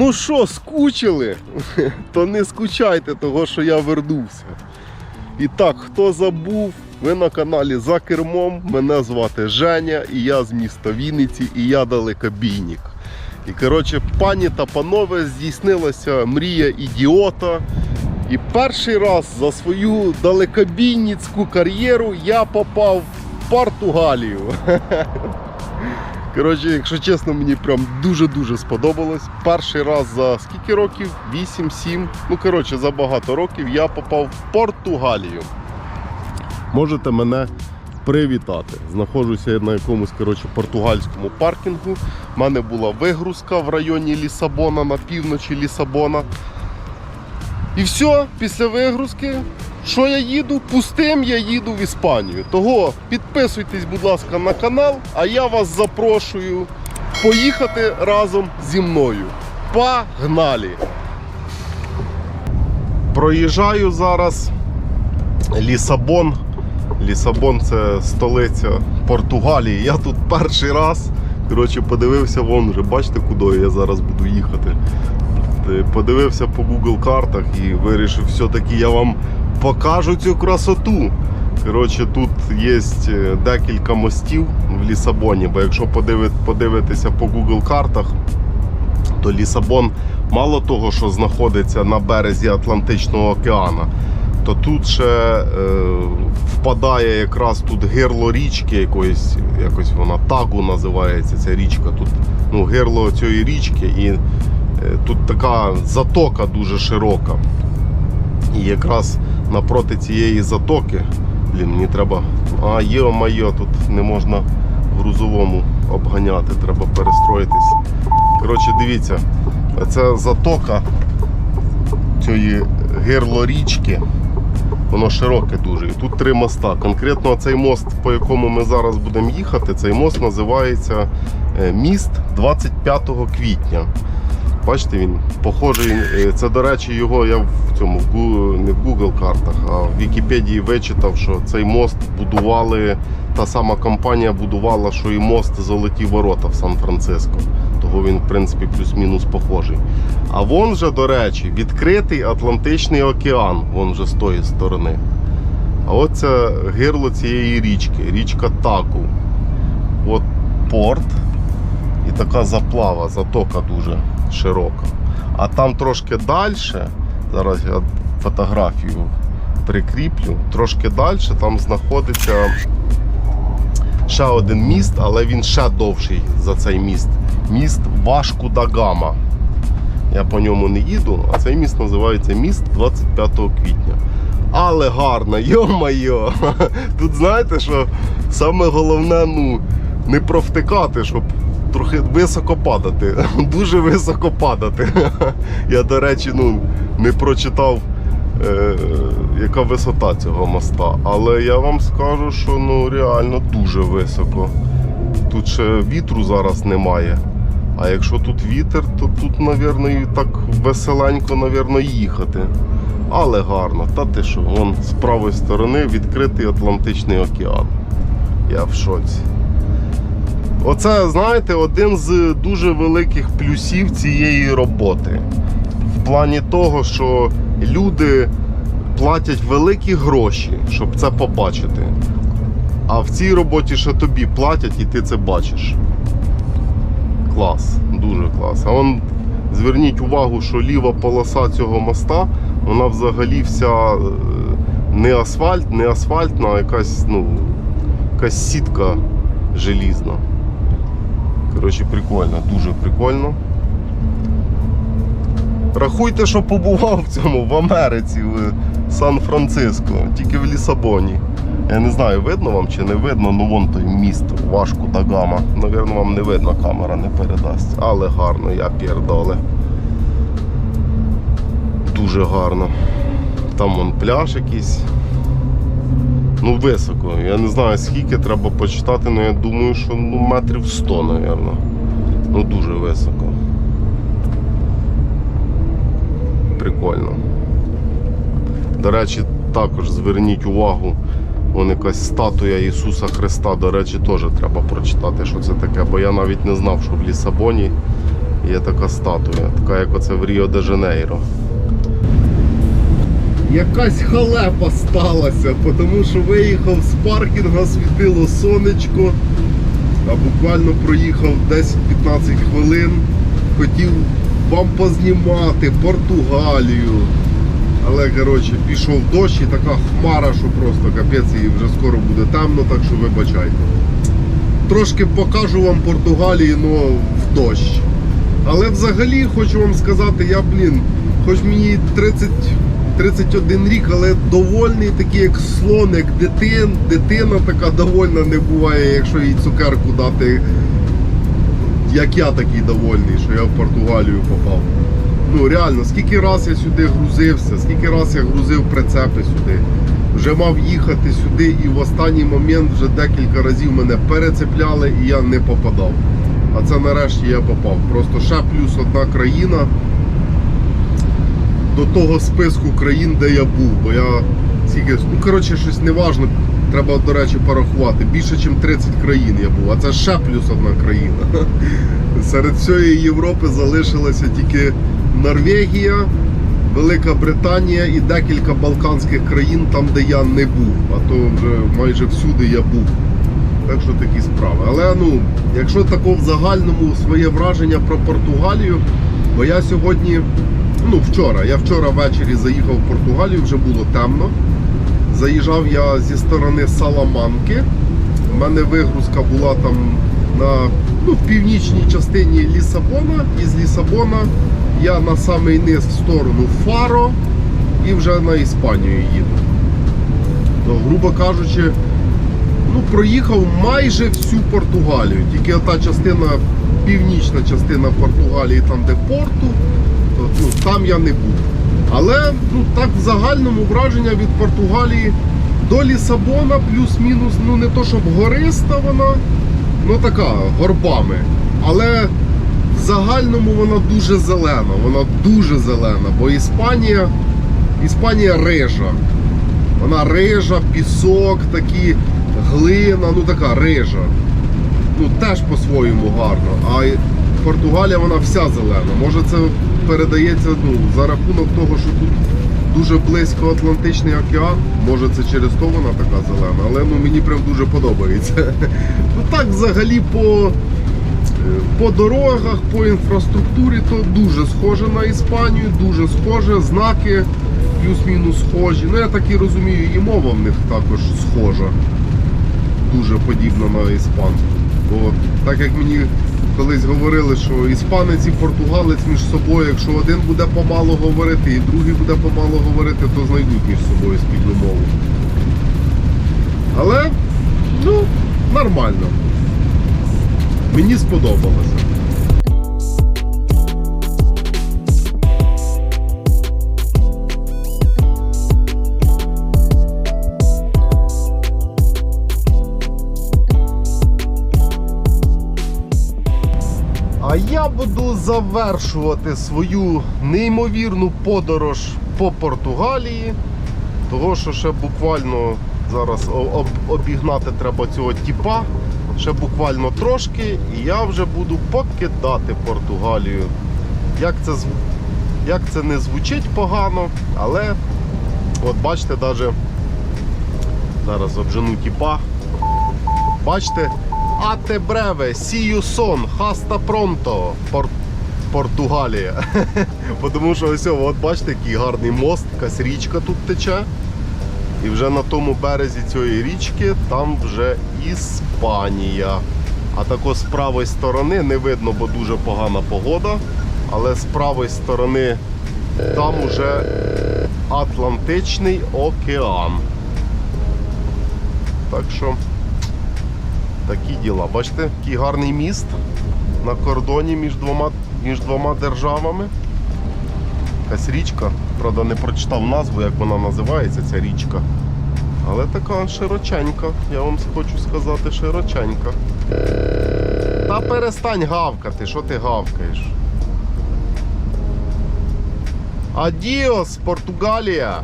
Ну що, скучили? То не скучайте, того що я вернувся. І так, хто забув, ви на каналі За кермом. Мене звати Женя, і я з міста Вінниці, і я далекобійник. І коротше, пані та панове, здійснилася мрія ідіота. І перший раз за свою далекобійницьку кар'єру я попав в Португалію. Коротше, якщо чесно, мені прям дуже-дуже сподобалось. Перший раз за скільки років? 8-7. Ну, коротше, за багато років я попав в Португалію. Можете мене привітати. Знаходжуся я на якомусь коротше, португальському паркінгу. У мене була вигрузка в районі Лісабона, на півночі Лісабона. І все, після вигрузки, що я їду? Пустим я їду в Іспанію. Того підписуйтесь, будь ласка, на канал, а я вас запрошую поїхати разом зі мною. Погнали! Проїжджаю зараз Лісабон. Лісабон це столиця Португалії. Я тут перший раз. Коротше, подивився вон вже, бачите, куди я зараз буду їхати. Подивився по Google картах і вирішив, все-таки я вам покажу цю красоту. Коротше, тут є е, декілька мостів в Лісабоні, бо якщо подиви- подивитися по Google картах, то Лісабон мало того, що знаходиться на березі Атлантичного океану, то тут ще е, впадає якраз тут гирло річки якоїсь, якось вона Тагу називається ця річка. Тут ну, гирло цієї річки і е, тут така затока дуже широка. І якраз напроти цієї затоки, блін, мені треба. А, йо-майо, тут не можна в грузовому обганяти, треба перестроїтись. Коротше, дивіться, це затока цієї гирло річки. Воно широке дуже. І тут три моста. Конкретно цей мост, по якому ми зараз будемо їхати, цей мост називається е, міст 25 квітня. Бачите, він похожий. е, Це, до речі, його я в цьому не в Google картах, а в Вікіпедії вичитав, що цей мост будували. Та сама компанія будувала, що і мост Золоті ворота в Сан-Франциско. Того він, в принципі, плюс-мінус похожий. А вон же, до речі, відкритий Атлантичний океан, вон же з тої сторони. А от це гирло цієї річки, річка Таку. От порт і така заплава, затока дуже широка. А там трошки далі, зараз я фотографію прикріплю, трошки далі там знаходиться ще один міст, але він ще довший за цей міст. Міст Вашку да Гама. Я по ньому не їду, а цей міст називається міст 25 квітня. Але гарно, йо-майо! Тут знаєте, що саме головне ну, не провтикати, щоб трохи високо падати. Дуже високо падати. Я, до речі, ну, не прочитав, е, яка висота цього моста. Але я вам скажу, що ну, реально дуже високо. Тут ще вітру зараз немає. А якщо тут вітер, то тут, мабуть, так веселенько, мабуть, їхати. Але гарно. Та ти що, вон з правої сторони відкритий Атлантичний океан. Я в шоці. Оце, знаєте, один з дуже великих плюсів цієї роботи. В плані того, що люди платять великі гроші, щоб це побачити. А в цій роботі ще тобі платять і ти це бачиш. Клас, дуже клас. А вон зверніть увагу, що ліва полоса цього моста, вона взагалі вся е, не асфальт, не асфальтна, а якась, ну, якась сітка желізна. Коротше, прикольно, дуже прикольно. Рахуйте, що побував в цьому в Америці, в Сан-Франциско, тільки в Лісабоні. Я не знаю, видно вам чи не видно, ну вон той міст Вашку да Гама. Навірно, вам не видно, камера не передасть. Але гарно, я п'єрдоле. Дуже гарно. Там вон пляж якийсь. Ну, високо. Я не знаю скільки треба почитати, але я думаю, що ну, метрів 100, напевно. Ну дуже високо. Прикольно. До речі, також зверніть увагу, вон якась статуя Ісуса Христа, до речі, теж треба прочитати, що це таке, бо я навіть не знав, що в Лісабоні Є така статуя, така як оце в Ріо де Жанейро. Якась халепа сталася, тому що виїхав з паркінга, світило сонечко, а буквально проїхав 10-15 хвилин. Хотів вам познімати Португалію. Але коротше, пішов дощ і така хмара, що просто капець, і вже скоро буде темно, так що вибачайте. Трошки покажу вам Португалію, але в дощ. Але взагалі хочу вам сказати, я, блін, хоч мені 30, 31 рік, але довольний такий, як слон, як дитин, дитина така довольна не буває, якщо їй цукерку дати, як я такий довольний, що я в Португалію попав. Ну реально, скільки раз я сюди грузився, скільки раз я грузив прицепи сюди. Вже мав їхати сюди і в останній момент вже декілька разів мене перецепляли і я не попадав. А це нарешті я попав. Просто ще плюс одна країна до того списку країн, де я був. Бо я скільки, ну коротше, щось неважно. Треба, до речі, порахувати. Більше, ніж 30 країн я був, а це ще плюс одна країна. Серед всієї Європи залишилася тільки Норвегія, Велика Британія і декілька балканських країн, там, де я не був. А то вже майже всюди я був. Так що такі справи. Але ну, якщо тако в загальному своє враження про Португалію, бо я сьогодні, ну вчора, я вчора ввечері заїхав в Португалію, вже було темно. Заїжджав я зі сторони Саламанки. У мене вигрузка була там на ну, в північній частині Лісабона. Із Лісабона я на самий низ в сторону Фаро і вже на Іспанію їду. То, грубо кажучи, ну, проїхав майже всю Португалію. Тільки та частина, північна частина Португалії, там де порту, то, ну, там я не був. Але ну, так в загальному враження від Португалії до Лісабона плюс-мінус, ну не то щоб гориста вона, ну така горбами. Але в загальному вона дуже зелена. Вона дуже зелена, бо Іспанія, Іспанія рижа. Вона рижа, пісок, такі глина, ну така рижа. Ну теж по-своєму гарно. А Португалія вона вся зелена. Може це передається ну, за рахунок того, що тут дуже близько Атлантичний океан. Може це через то вона така зелена, але ну, мені прям дуже подобається. Ну так взагалі по, по дорогах, по інфраструктурі, то дуже схоже на Іспанію, дуже схоже, знаки плюс-мінус схожі. Ну я так і розумію, і мова в них також схожа. Дуже подібна на іспанську. Бо так як мені колись говорили, що іспанець і португалець між собою, якщо один буде помало говорити і другий буде помало говорити, то знайдуть між собою спільну мову. Але, ну, нормально. Мені сподобалося. Я буду завершувати свою неймовірну подорож по Португалії. Того, що ще буквально зараз обігнати треба цього тіпа. Ще буквально трошки, і я вже буду покидати Португалію. Як це, як це не звучить погано, але от бачите, навіть зараз обжену тіпа. Бачите, Ате бреве, сію хаста пронто, Португалія. Тому що ось, от бачите, який гарний мост, якась річка тут тече. І вже на тому березі цієї річки там вже Іспанія. А тако з правої сторони не видно, бо дуже погана погода. Але з правої сторони там уже Атлантичний океан. Так що такі діла. Бачите, який гарний міст на кордоні між двома, між двома державами. Якась річка. Правда, не прочитав назву, як вона називається, ця річка. Але така широченька, я вам хочу сказати, широченька. Та перестань гавкати, що ти гавкаєш? Адіос, Португалія!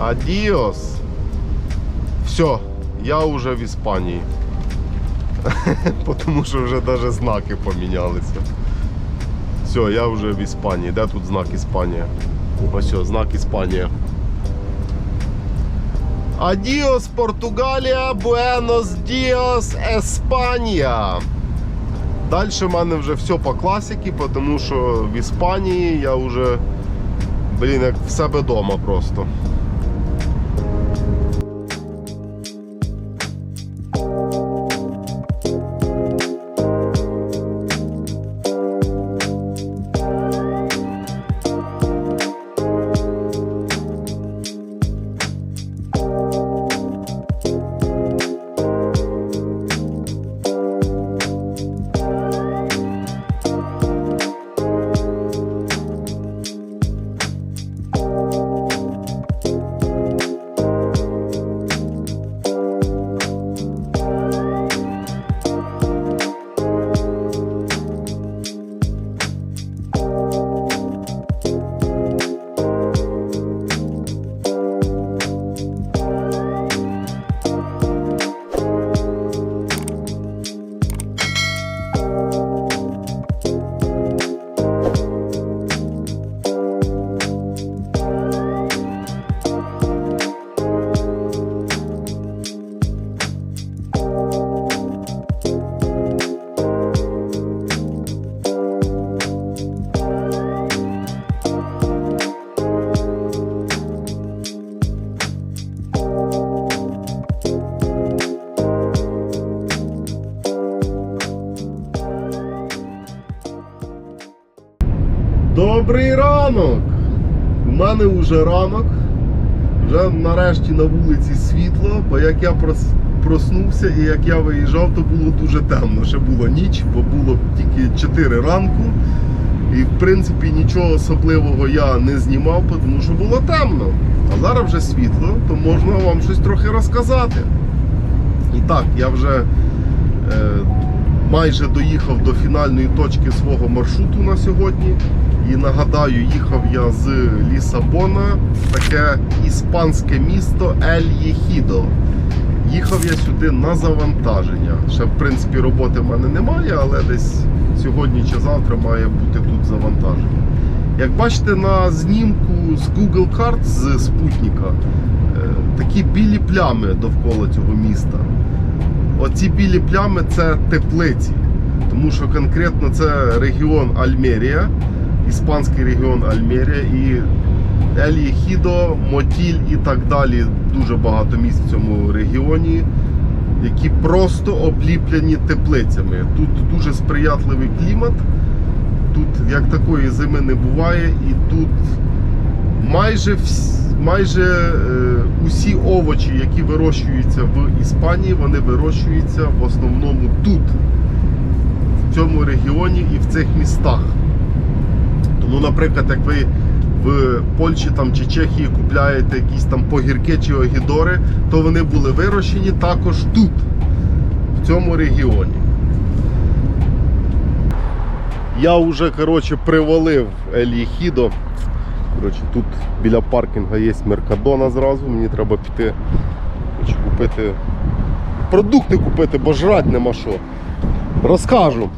Адіос! Все, я вже в Іспанії. тому що вже навіть знаки помінялися. Все, я вже в Іспанії. Де тут знак Іспанія? Ось о, знак Іспанія. Адіос, Португалія, Буенос Діос, Еспанія. Далі в мене вже все по класіки, тому що в Іспанії я вже, блін, як в себе вдома просто. Вже ранок. Вже нарешті на вулиці світло, бо як я прос- проснувся і як я виїжджав, то було дуже темно. Ще було ніч, бо було тільки 4 ранку. І в принципі нічого особливого я не знімав, тому що було темно. А зараз вже світло, то можна вам щось трохи розказати. І так, я вже е, майже доїхав до фінальної точки свого маршруту на сьогодні. І нагадаю, їхав я з Лісабона, таке іспанське місто Ель Єхідо. Їхав я сюди на завантаження. Ще в принципі роботи в мене немає, але десь сьогодні чи завтра має бути тут завантаження. Як бачите на знімку з Google карт з спутника, е, такі білі плями довкола цього міста. Оці білі плями це теплиці, тому що конкретно це регіон Альмерія, іспанський регіон Альмерія і Ель Єхідо, Мотіль і так далі. Дуже багато місць в цьому регіоні, які просто обліплені теплицями. Тут дуже сприятливий клімат. Тут як такої зими не буває, і тут майже вс- майже е, усі овочі, які вирощуються в Іспанії, вони вирощуються в основному тут, в цьому регіоні і в цих містах. Тому, наприклад, як ви в Польщі там, чи Чехії купляєте якісь там погірки чи огідори, то вони були вирощені також тут, в цьому регіоні. Я вже коротше, привалив Еліхідо. Коротше, тут біля паркінга є Меркадона зразу. Мені треба піти коротше, купити продукти купити, бо жрати нема що. Розкажу.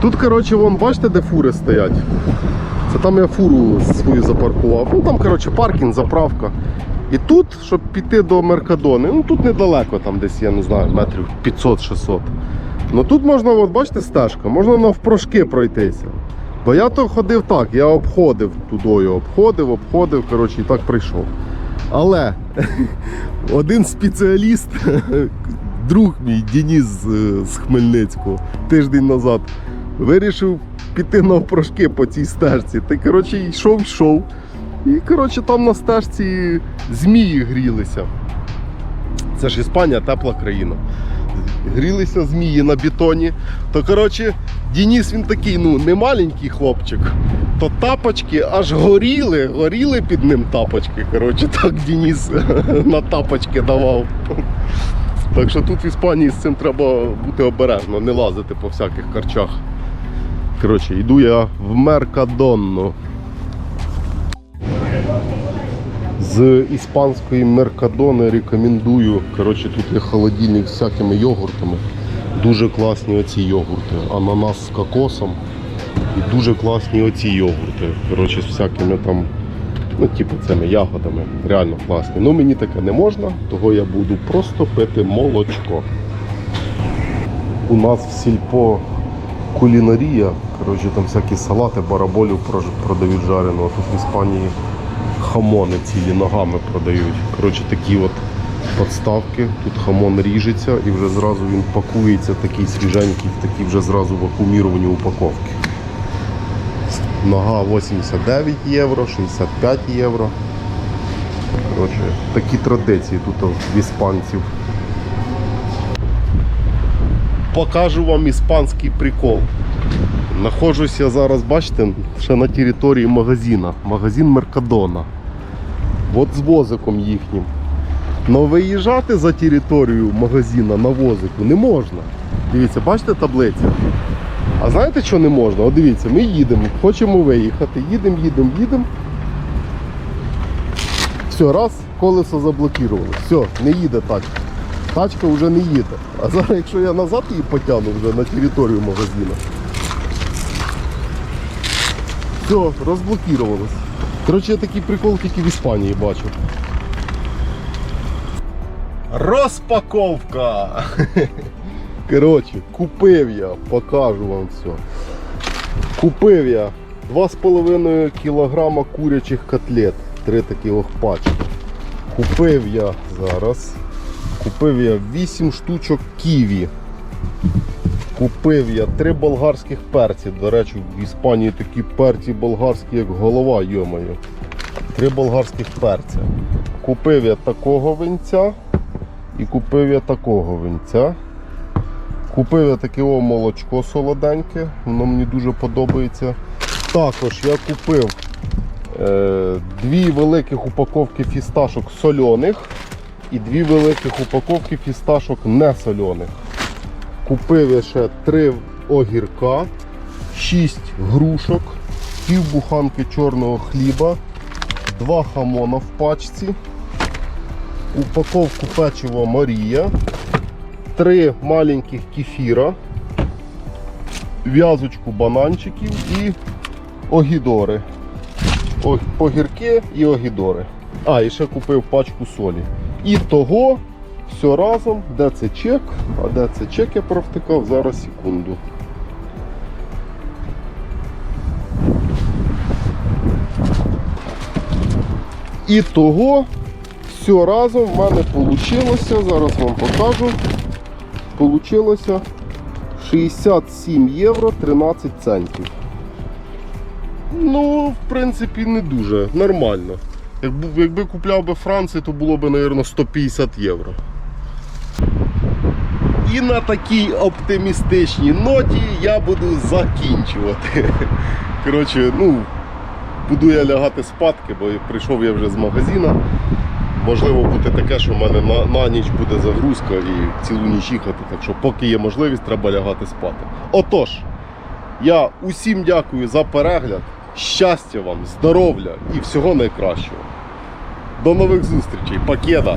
Тут, коротше, вон, бачите, де фури стоять. Це там я фуру свою запаркував. Ну там, коротше, паркінг, заправка. І тут, щоб піти до Меркадони, ну тут недалеко, там десь, я не знаю, метрів 500-600. Ну тут можна, от бачите, стежка, можна навпрошки пройтися. Бо я то ходив так, я обходив тудою, обходив, обходив, коротше, і так прийшов. Але один спеціаліст, друг мій Денис з, з Хмельницького, тиждень назад, вирішив піти навпрошки по цій стежці. Ти, коротше, йшов, йшов. І, коротше, там на стежці змії грілися. Це ж Іспанія, тепла країна. Грілися змії на бетоні. То, коротше, Денис він такий, ну, не маленький хлопчик. То тапочки аж горіли, горіли під ним тапочки. Коротше, так Денис на тапочки давав. Так що тут в Іспанії з цим треба бути обережно, не лазити по всяких карчах. Коротше, йду я в Меркадонну. З іспанської Меркадони рекомендую. Коротше, тут є холодильник з всякими йогуртами. Дуже класні оці йогурти. Ананас з кокосом. І дуже класні оці йогурти. Коротше, з всякими там, ну, типу, цими ягодами. Реально класні. Ну мені таке не можна, того я буду просто пити молочко. У нас в сільпо кулінарія. Коротше, там всякі салати, бараболів продають жареного. Тут в Іспанії хамони цілі ногами продають. Коротше, такі от подставки. Тут хамон ріжеться і вже зразу він пакується такий свіженький, такі вже зразу вакууміровані упаковки. Нога 89 євро, 65 євро. Коротше, такі традиції тут в іспанців. Покажу вам іспанський прикол. Нахожусь я зараз, бачите, ще на території магазина. Магазин Меркадона. От з возиком їхнім. Но виїжджати за територію магазина на возику не можна. Дивіться, бачите таблиця? А знаєте, що не можна? От дивіться, ми їдемо, хочемо виїхати, їдемо, їдемо, їдемо. Все, раз, колесо заблокувало. Все, не їде тачка. Тачка вже не їде. А зараз, якщо я назад її потягну вже на територію магазину. Все, розблокувалось. Коротше, я такий прикол тільки в Іспанії бачу. Розпаковка! Коротше, купив я, покажу вам все. Купив я 2,5 кг курячих котлет. Три такі ох пачки. Купив я зараз. Купив я 8 штучок ківі. Купив я 3 болгарських перці. До речі, в Іспанії такі перці болгарські, як голова, йомаю. Три болгарських перця. Купив я такого винця і купив я такого винця. Купив я таке о молочко солоденьке, воно мені дуже подобається. Також я купив е, дві великих упаковки фісташок сольоних і дві великих упаковки фісташок не сольоних. Купив ще три огірка, 6 грушок, пів буханки чорного хліба, два хамона в пачці, упаковку печива Марія, три маленьких кефіра, в'язочку бананчиків і огідори. Огірки і огідори. А, і ще купив пачку солі. І того все разом, де це чек, а де це чек я провтикав, зараз секунду. І того все разом в мене вийшло, зараз вам покажу. Получилося 67 євро 13 центів. Ну, в принципі, не дуже. Нормально. Якби, якби купляв би Франції, то було б, мабуть, 150 євро. І на такій оптимістичній ноті я буду закінчувати. Коротше, ну, буду я лягати спадки, бо прийшов я вже з магазина. Можливо, буде таке, що в мене на, на ніч буде загрузка і цілу ніч їхати. Так що, поки є можливість, треба лягати спати. Отож, я усім дякую за перегляд. Щастя вам, здоров'я і всього найкращого. До нових зустрічей. Покеда!